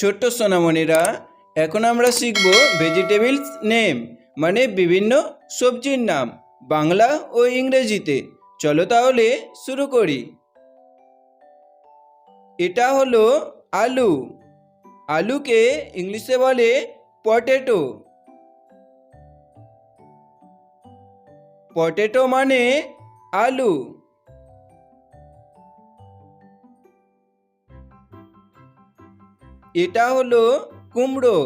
ছোট্ট সোনামণিরা, এখন আমরা শিখব ভেজিটেবলস নেম মানে বিভিন্ন সবজির নাম, বাংলা ও ইংরেজিতে। চলো তাহলে শুরু করি। এটা হলো আলু। আলুকে ইংলিশে বলে পটেটো পটেটো মানে আলু। এটা হলো কুমড়ো।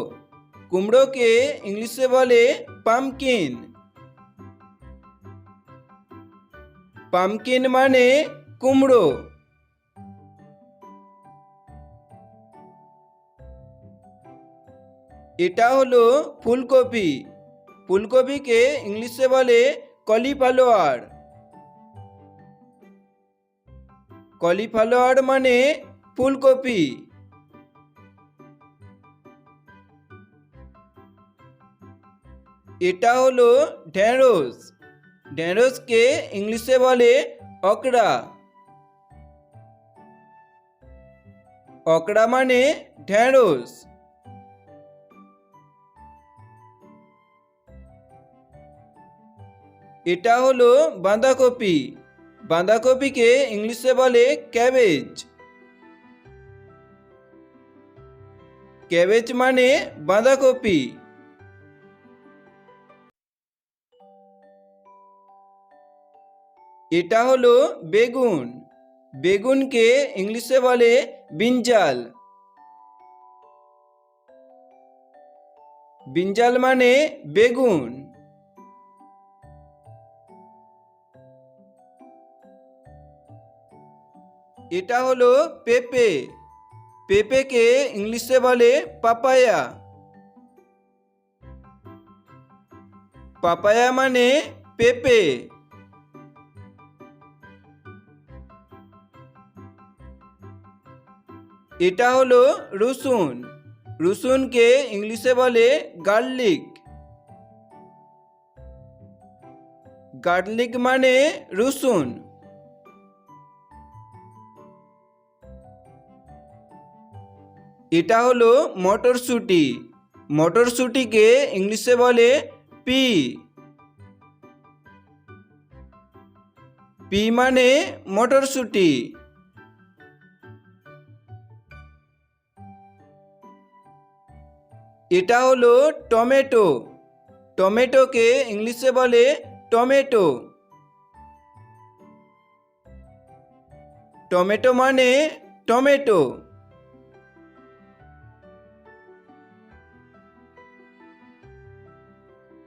কুমড়োকে ইংলিশে বলে পামকিন পামকিন মানে কুমড়ো। এটা হলো ফুলকপি। ফুলকপিকে ইংলিশে বলে কলিফ্লাওয়ার কলিফ্লাওয়ার মানে ফুলকপি। এটা হলো ঢেঁড়স। ঢেঁড়সকে ইংলিশে বলে অকড়া। অকড়া মানে ঢেঁড়স। এটা হলো বাঁধাকপি। বাঁধাকপিকে ইংলিশে বলে ক্যাবেজ। ক্যাবেজ মানে বাঁধাকপি। এটা হলো বেগুন। বেগুনকে ইংলিশে বলে বিঞ্জাল বিঞ্জাল মানে বেগুন। এটা হলো পেঁপে। পেঁপেকে ইংলিশে বলে পাপায়া। পাপায়া মানে পেঁপে। এটা হলো রসুন। রসুনকে ইংলিশে বলে গার্লিক। গার্লিক মানে রসুন। এটা হলো মটরশুঁটি। মটরশুঁটিকে ইংলিশে বলে পি। পি মানে মটরশুঁটি। এটা হলো টমেটো। টমেটোকে ইংলিশে বলে টমেটো। টমেটো মানে টমেটো।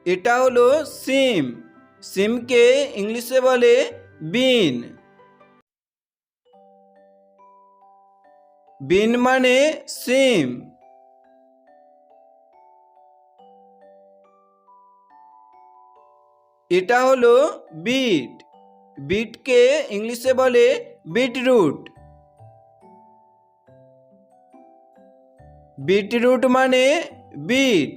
এটা হলো সিম। সিমকে ইংলিশে বলে বিন। বিন মানে সিম। এটা হলো বিট বিটকে ইংলিশে বলে বিটরুট বিটরুট মানে বিট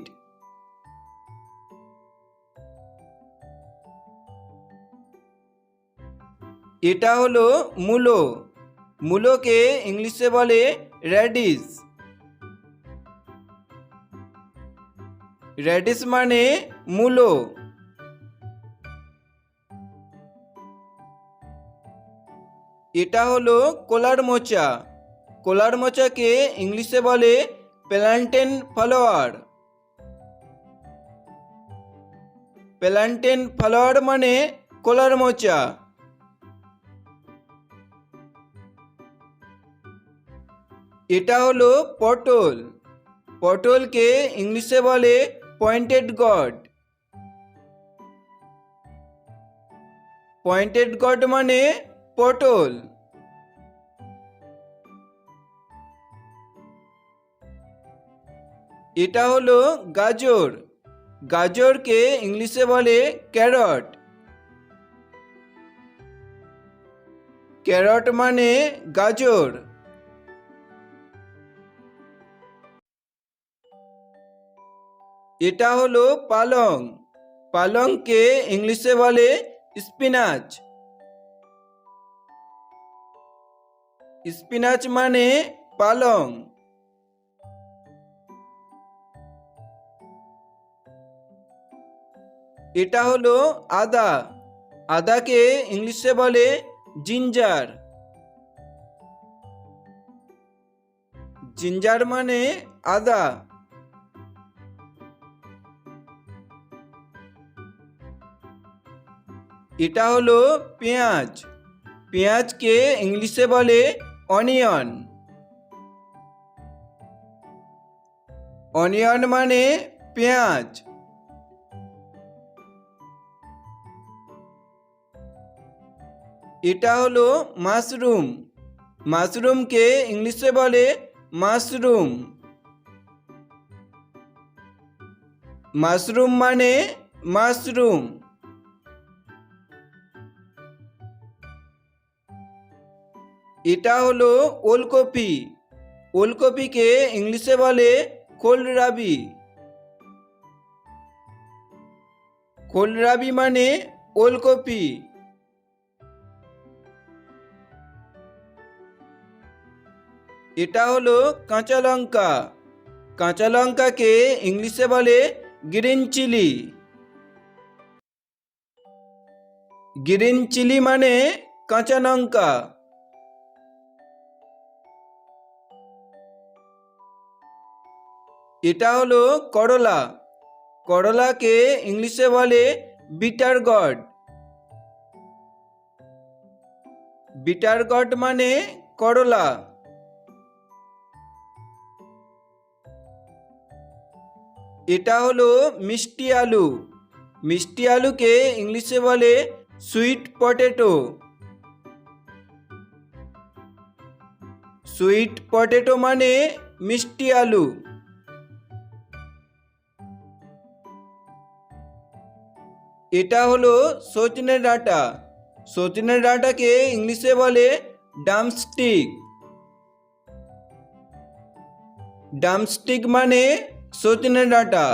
এটা হলো মূলো। মূলোকে ইংলিশে বলে র্যাডিস র্যাডিস মানে মূলো। এটা হলো কোলার মোচা। কোলার মোচাকে ইংলিশে বলে প্ল্যান্টেন ফলোয়ার। প্ল্যান্টেন ফলোয়ার মানে কোলার মোচা। এটা হলো পটল। পটলকে ইংলিশে বলে পয়েন্টেড গড। পয়েন্টেড গড মানে পটল। এটা হলো গাজর। গাজরকে ইংলিশে বলে ক্যারট। ক্যারট মানে গাজর। এটা হলো পালং। পালংকে ইংলিশে বলে স্পিনাচ। স্পিনাচ মানে পালং। এটা হলো আদা। আদাকে ইংলিশে বলে জিঞ্জার। জিঞ্জার মানে আদা। এটা হলো পেঁয়াজ। পেঁয়াজকে ইংলিশে বলে অনিয়ন অনিয়ন মানে পেঁয়াজ। এটা হলো মাশরুম। মাশরুমকে ইংলিশে বলে মাশরুম। মাশরুম মানে মাশরুম। এটা হলো ওলকপি। ওলকপিকে ইংলিশে বলে কোলরাবি কোলরাবি মানে ওলকপি। এটা হলো কাঁচা লঙ্কা। কাঁচা লঙ্কাকে ইংলিশে বলে গ্রিন চিলি। গ্রিন চিলি মানে কাঁচা লঙ্কা। এটা হলো করলা। করলাকে ইংলিশে বলে বিটার গড বিটার গড মানে করলা। এটা হলো মিষ্টি আলু। মিষ্টি আলুকে ইংলিশে বলে সুইট পটেটো সুইট পটেটো মানে মিষ্টি আলু। এটা হলো সজনের ডাটা। সজনের ডাটাকে ইংলিশে বলে ডামস্টিক ডামস্টিক মানে সজনের ডাঁটা।